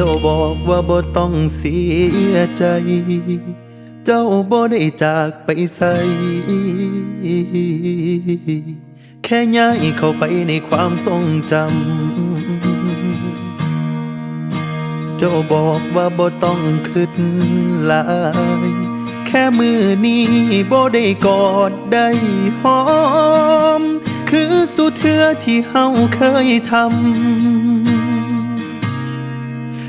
เจ้าบอกว่าบ่ต้องเสียใจ เจ้าบ่ได้จากไปใส่แค่ย้ายเข้าไปในความทรงจำ เจ้าบอกว่าบ่ต้องคิดหลายแค่มือนี้บ่ได้กอดได้หอม คือสุดเทือที่เฮาเคยทำ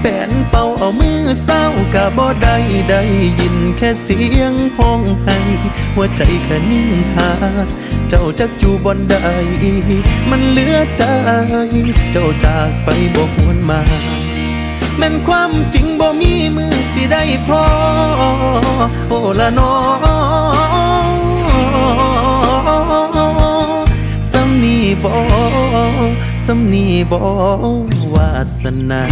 แปลนเป่าเอามือเศร้ากะบ่ได้ได้ยินแค่เสียงห้องไห้หัวใจแค่นิ่งหา เจ้าจักอยู่บนใดมันเหลือใจ เจ้าจากไปบ่หวนมาแม่นความจริงบ่มีมือสิได้พอ โอละนอสำนีบ่ำนีบ่วาสนา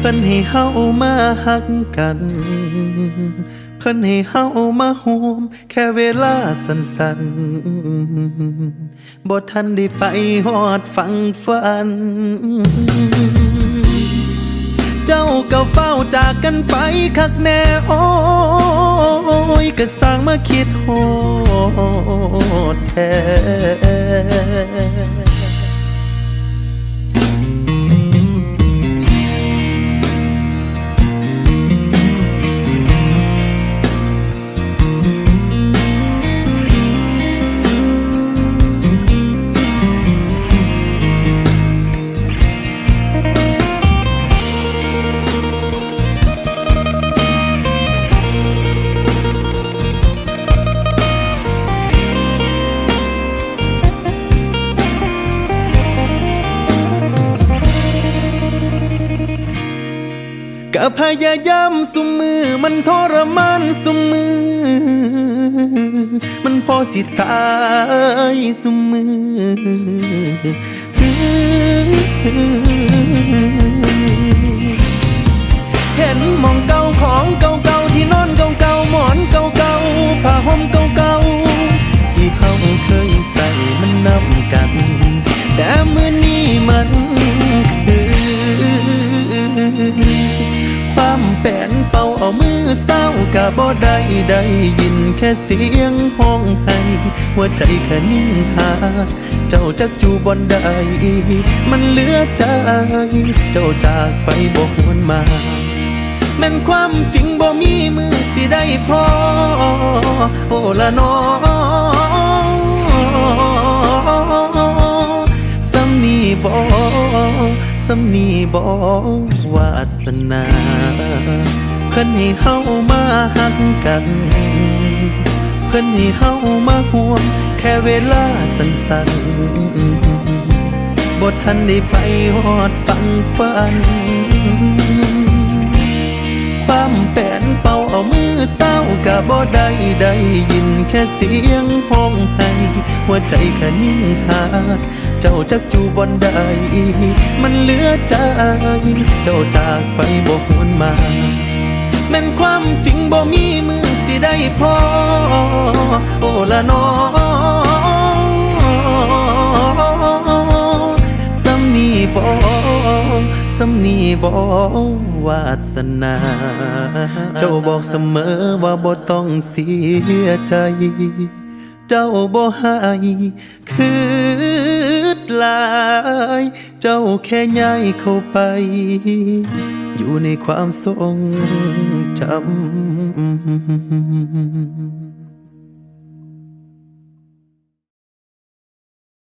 เพิ่นให้เฮามาหักกัน เพิ่นให้เฮามาห่วมแค่เวลาสั้นๆบ่ทันได้ไปฮอดฟังฝัน เจ้าก็เฝ้าจากกันไปคักแน่โอ้ยก็สร้างมาคิดโหดแท้ ก็พยายามสุมมือ มันทรมานสุมมือ มันพอสิตายสุมมือเห็นมองเก่าของเก่าๆที่นอนเก่าๆหมอนเก่าๆผ้าห่มเก่าๆที่เฮาเคยใส่มันนำกัน แต่มือ กะบ่ได้ได้ยินแค่เสียงห้องไห้หัวใจแค่นิ่งหา เจ้าจักอยู่บนใดมันเหลือใจ เจ้าจากไปบ่หวนมาแม่นความจริงบ่มีมือสิได้พอ โอ้ละนอสำนีบ่สำนีบ่วาสนา พิ่นให้เฮามาหักกัน เพิ่นให้เฮามาห่วงแค่เวลาสั้นๆบ่ทันได้ไปฮอดฟังฝันความแปลนเป่าเอามือเศร้ากะบ่ได้ได้ยินแค่เสียงห้องไห้หัวใจแค่นิ่งหาเจ้าจักอยู่บนใดมันเหลือใจ เจ้าจากไปบ่หวนมา แม่นความจริงบ่มีมือสิได้พอ โอ้ละนอสำนีบ่สำนีบ่วาสนา เจ้าบอกเสมอว่าบ่ต้องเสียใจ เจ้าบ่ให้คืดลาย เจ้าแค่ย้ายเข้าไป อยู่ในความทรงจำ